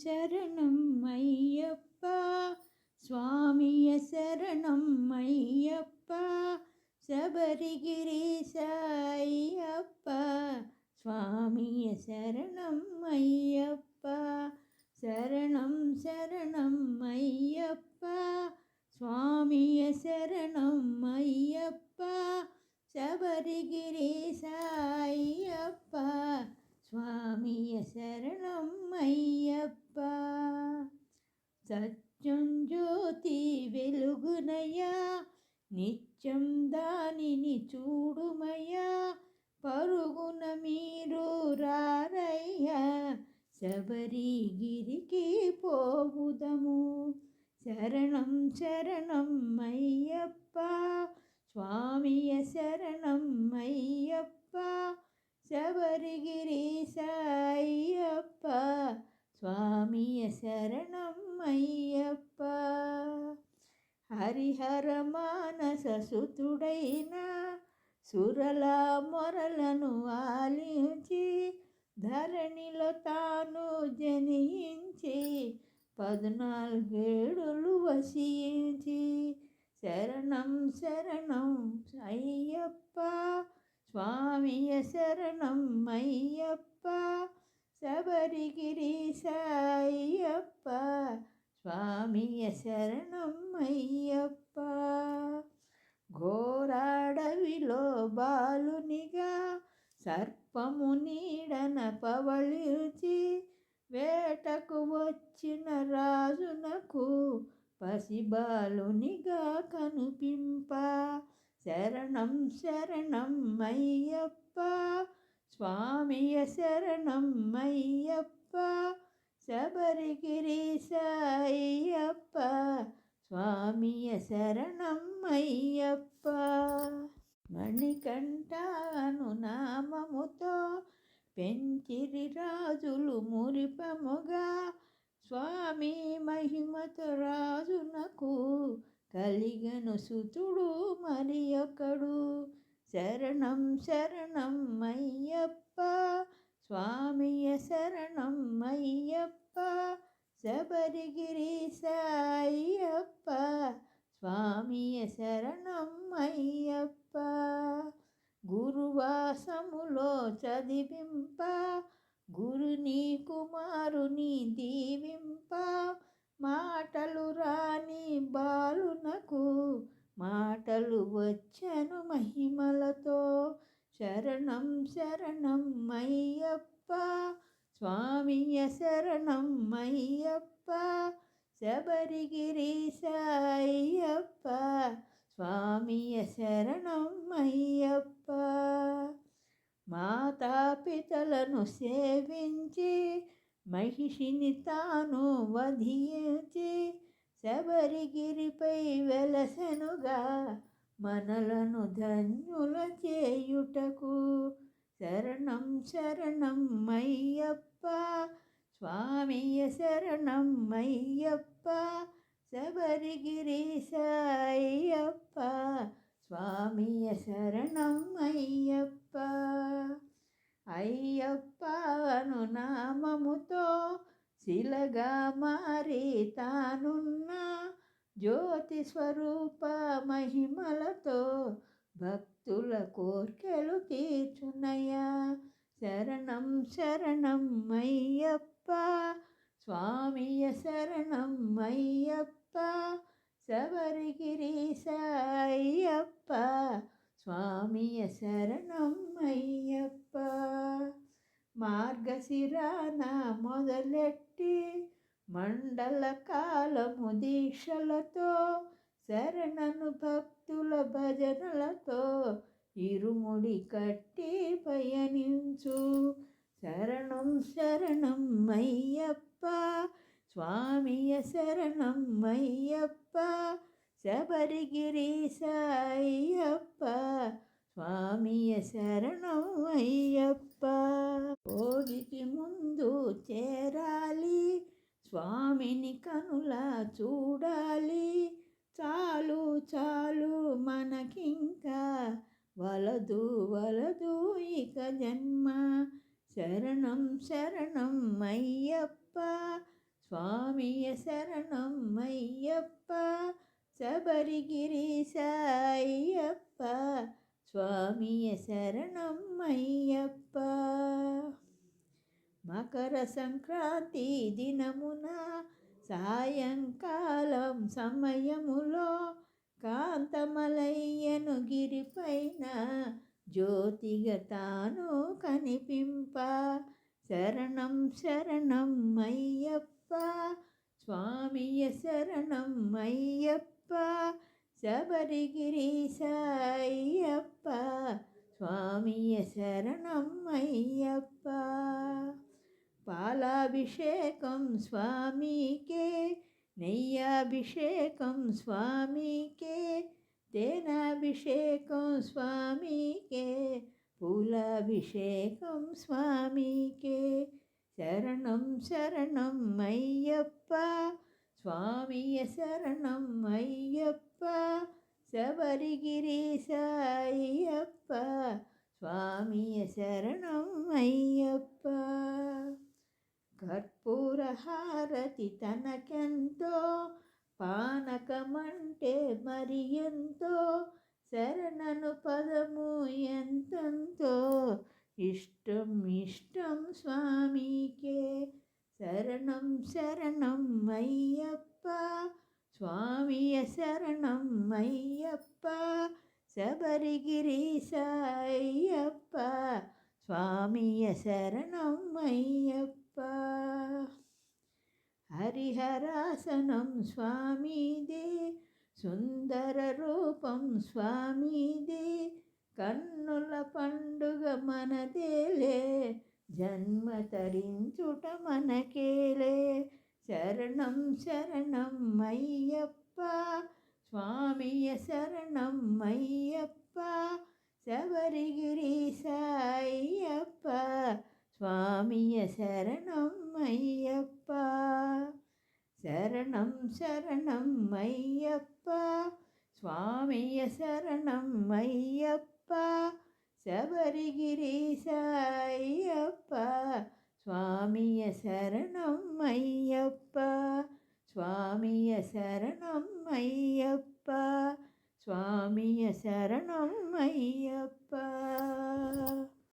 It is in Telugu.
శరణం అయ్యప్ప స్వామియ శరణం అయ్యప్ప శబరిగిరీశ అయ్యప్ప స్వామియ శరణం అయ్యప్ప శరణం శరణం అయ్యప్ప స్వామియ శరణం అయ్యప్ప శబరిగిరీశ అయ్యప్ప స్వామియ శరణం అయ్యప్ప సత్యం జ్యోతి వెలుగునయ్యా నిత్యం దానిని చూడుమయ్యా పరుగున మీరు రారయ్యా శబరిగిరికి పోవుదము. శరణం శరణం అయ్యప్ప స్వామియ శరణం అయ్యప్ప శబరిగిరి అయ్యప్ప స్వామియ శరణం అయ్యప్ప హరిహర మానస సుతుడైన సురల మొరలను ఆలించి ధరణిలో తాను జనించి పద్నాలుగేడులు వసించి శరణం శరణం అయ్యప్ప స్వామియ శరణం అయ్యప్ప శబరిగిరి సాయప్ప స్వామియ శరణం అయ్యప్ప. ఘోరాడవిలో బాలునిగా సర్పము నీడన పవళించి వేటకు వచ్చిన రాజునకు పసిబాలునిగా కనుపింప. శరణం శరణం అయ్యప్ప. స్వామియ శరణం అయ్యప్ప. శబరిగిరి అయ్యప్ప స్వామియ శరణం అయ్యప్ప మణికంఠాను నామముతో పెంచిరి రాజులు మురిపముగా స్వామి మహిమతో రాజునకు కలిగను సుతుడు మరి ఒకడు. శరణం శరణం అయ్యప్ప స్వామియ శరణం అయ్యప్ప శబరిగిరి అయ్యప్ప స్వామియ శరణం అయ్యప్ప. గురువాసములో చదివింప గురుని కుమారుని దీవింప మాటలు రాని బాలునకు మాటలు వచ్చను మహిమలతో. శరణం శరణం అయ్యప్ప స్వామియ శరణం అయ్యప్ప శబరిగిరీశ అయ్యప్ప స్వామియ శరణం అయ్యప్ప మాతాపితలను సేవించి మహిషిని తాను వధించి శబరిగిరిపై వెలసెనుగా మనలను ధన్యుల చేయుటకు శరణం శరణం మయ్యప్ప స్వామియ శరణం మయ్యప్ప శబరిగిరీశ అయ్యప్ప స్వామియ శరణం అయ్యప్ప. అయ్యప్పను నామముతో శిలగా మారి తానున్నా జ్యోతి స్వరూప మహిమలతో భక్తుల కోర్కెలు తీర్చునయ్యా. శరణం శరణం అయ్యప్ప. స్వామియ శరణం అయ్యప్ప. శబరిగిరీశ అయ్యప్ప. స్వామియ శరణం అయ్యప్ప. మార్గశిరాన మొదలెట్టి మండల కాలము దీక్షలతో శరణను భక్తుల భజనలతో ఇరుముడి కట్టి పయనించు. శరణం శరణం అయ్యప్ప స్వామియ శరణం అయ్యప్ప శబరిగిరీశ అయ్యప్ప స్వామియ శరణం అయ్యప్ప. భోగికి ముందు చేరాలి స్వామిని కనుల చూడాలి. చాలు చాలు మనకింకా వలదు వలదు ఇక జన్మ. శరణం శరణం అయ్యప్ప స్వామియ శరణం అయ్యప్ప శబరిగిరీశ అయ్యప్ప స్వామియ శరణం అయ్యప్ప. మకర సంక్రాంతి దినమున సాయంకాలం సమయములో కాంతమలయ్యను గిరిపైన జ్యోతిగా తాను కనిపింప. శరణం శరణం అయ్యప్ప. స్వామియ శరణం అయ్యప్ప. శబరిగిరీశ అయ్యప్ప. స్వామియ శరణం అయ్యప్ప. పాలాభిషేకం స్వామికే నెయ్యాభిషేకం స్వామికే తేనాభిషేకం స్వామికే పూలాభిషేకం స్వామికే శరణం శరణం అయ్యప్ప స్వామియ శరణం అయ్యప్ప శబరిగిరీశ అయ్యప్ప స్వామియ శరణం అయ్యప్ప కర్పూరహారతి తనకెంతో పానకమంటే మరి ఎంతో శరణను పదము ఎంతంతో ఇష్టం ఇష్టం స్వామికే. శరణం శరణం అయ్యప్ప స్వామియ శరణం అయ్యప్ప శబరిగిరీశ అయ్యప్ప స్వామియ శరణం అయ్యప్ప హరిహరాసనం స్వామిదే సుందర రూపం స్వామిదే కన్నుల పండుగ మనదేలే జన్మ తరించుట మనకేలే శరణం శరణం అయ్యప్ప స్వామియ శరణం అయ్యప్ప శబరిగిరీశ అయ్యప్ప స్వామియ శరణం అయ్యప్ప శరణం శరణం అయ్యప్ప స్వామియ శరణం అయ్యప్ప శబరిగిరీశ అయ్యప్ప స్వామియ శరణం అయ్యప్ప స్వామియ శరణం అయ్యప్ప స్వామియ శరణం అయ్యప్ప